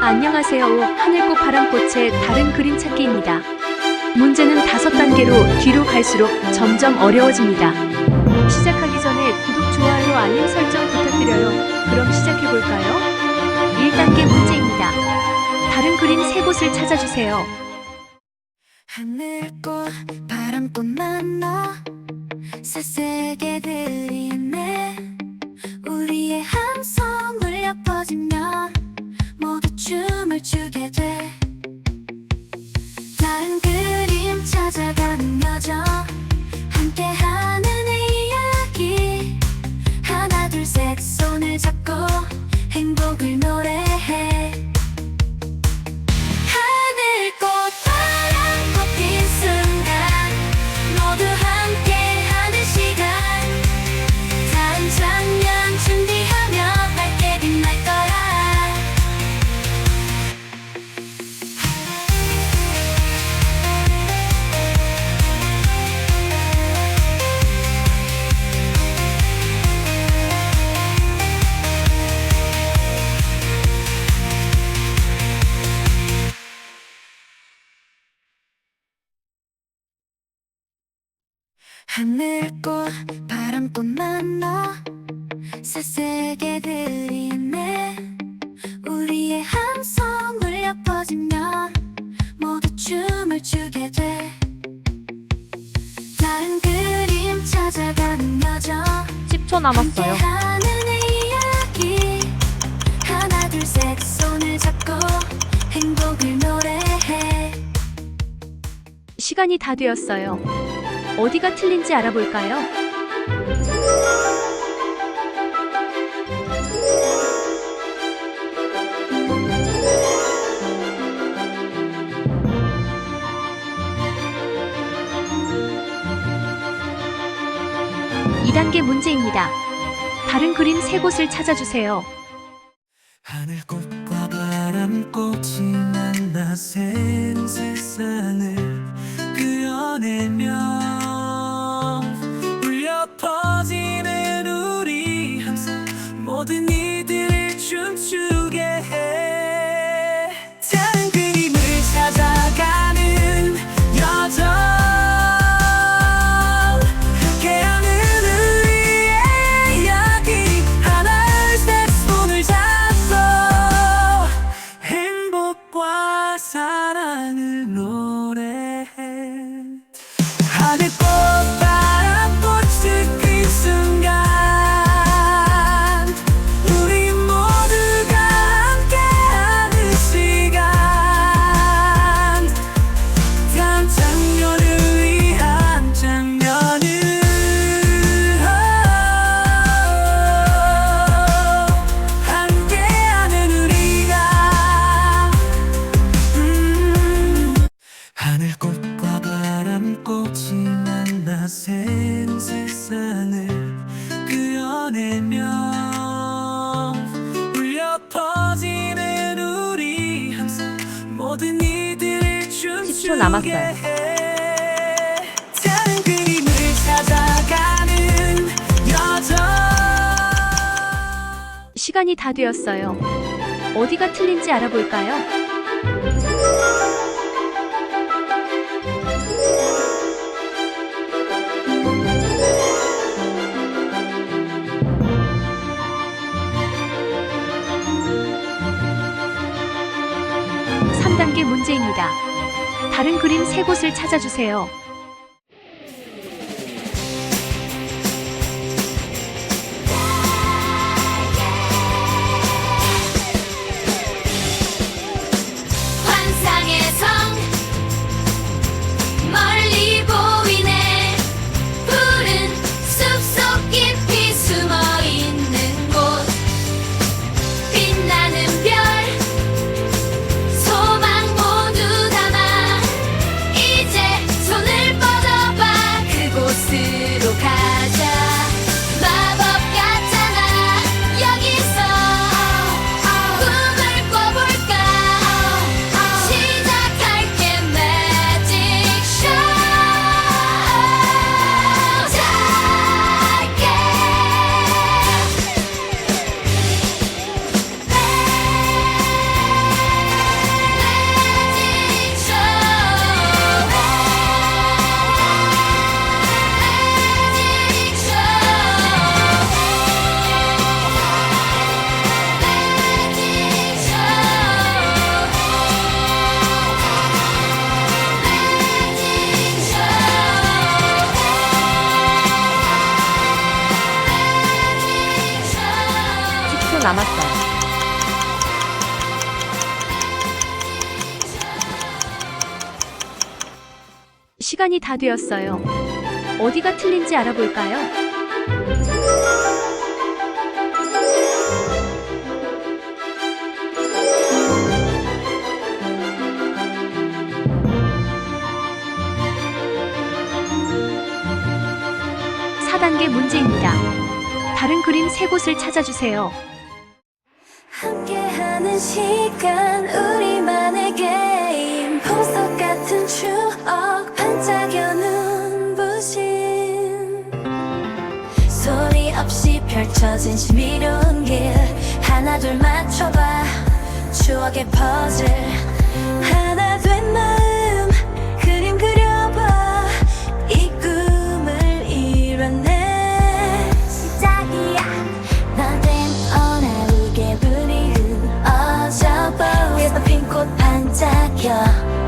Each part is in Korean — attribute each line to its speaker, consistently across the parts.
Speaker 1: 안녕하세요. 하늘꽃 바람꽃의 다른 그림 찾기입니다. 문제는 다섯 단계로 뒤로 갈수록 점점 어려워집니다. 시작하기 전에 구독, 좋아요, 알림 설정 부탁드려요. 그럼 시작해볼까요? 1단계 문제입니다. 다른 그림 세 곳을 찾아주세요.
Speaker 2: 하늘꽃 바람꽃 만나 새세게 들리네 우리의 함성 울려 퍼지면 모두 춤을 추게 돼 하늘꽃 바람꽃 만나 새세게 들리네 우리의 함성 울려 퍼지면 모두 춤을 추게 돼 다른 그림 찾아가는 여정
Speaker 3: 10초 남았어요.
Speaker 2: 함께하는 이야기 하나 둘 셋 손을 잡고 행복을 노래해
Speaker 1: 시간이 다 되었어요. 어디가 틀린지 알아볼까요? 이단계 문제입니다. 다른 그림 세 곳을 찾아주세요.
Speaker 4: 하늘꽃과 바람꽃이 만나 새로운 세상을 그려내며 나 새로운 세상을 그려내며 울려 퍼지는 우리 함성 모든 이들을 춤추게
Speaker 3: 남았어요.
Speaker 4: 해 다른 그림을 찾아가는 여정
Speaker 1: 시간이 다 되었어요. 어디가 틀린지 알아볼까요? 문제입니다. 다른 그림 세 곳을 찾아주세요. 시간이 다 되었어요. 어디가 틀린지 알아볼까요? 사단계 문제입니다. 다른 그림 세 곳을 찾아주세요.
Speaker 2: 함께하는 시간 우리만 펼쳐진 신비로운 길 하나 둘 맞춰봐. 추억의 퍼즐 하나 된 마음 그림 그려봐. 이 꿈을 이뤄내. 시작이야. 너된 어나우게 불이 흐어져 위에서 핀 꽃 반짝여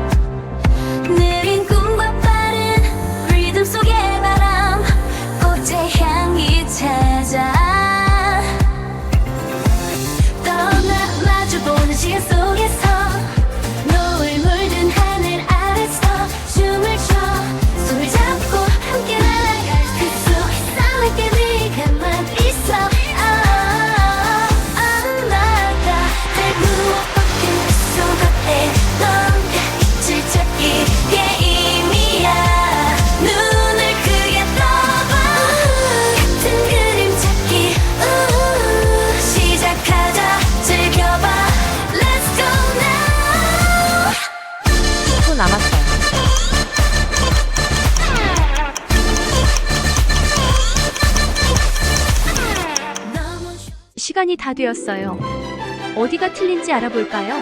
Speaker 2: 시간이
Speaker 1: 다 되었어요. 어디가 틀린지 알아볼까요?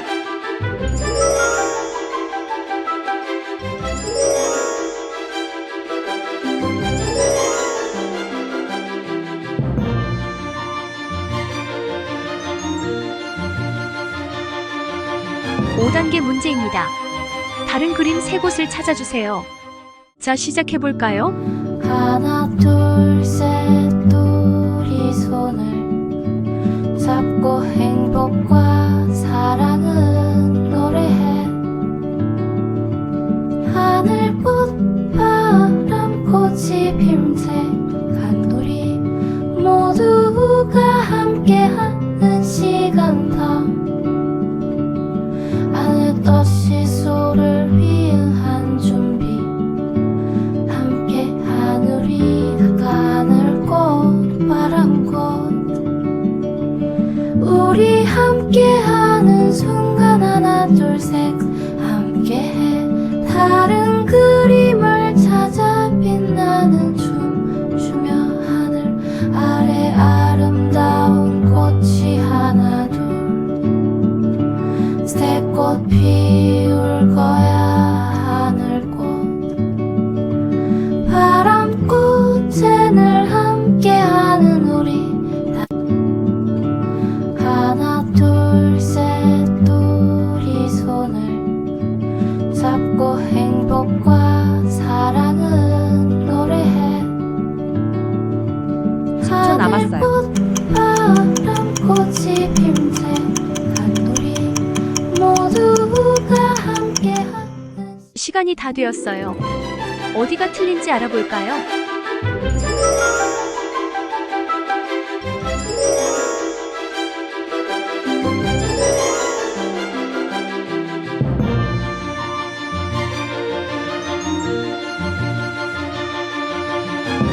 Speaker 1: 오단계 문제입니다. 다른 그림 세 곳을 찾아주세요. 자, 시작해볼까요?
Speaker 2: 하나 둘 바람꽃이 핀새 아름다운 꽃이 하나 둘새꽃 피
Speaker 1: 시간이 다 되었어요. 어디가 틀린지 알아볼까요?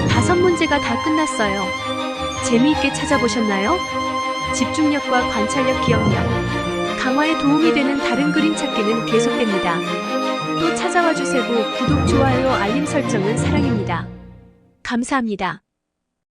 Speaker 1: 다섯 문제가 다 끝났어요. 재미있게 찾아보셨나요? 집중력과 관찰력, 기억력, 강화에 도움이 되는 다른 그림 찾기는 계속됩니다. 또 찾아와 주세요. 구독, 좋아요, 알림 설정은 사랑입니다. 감사합니다.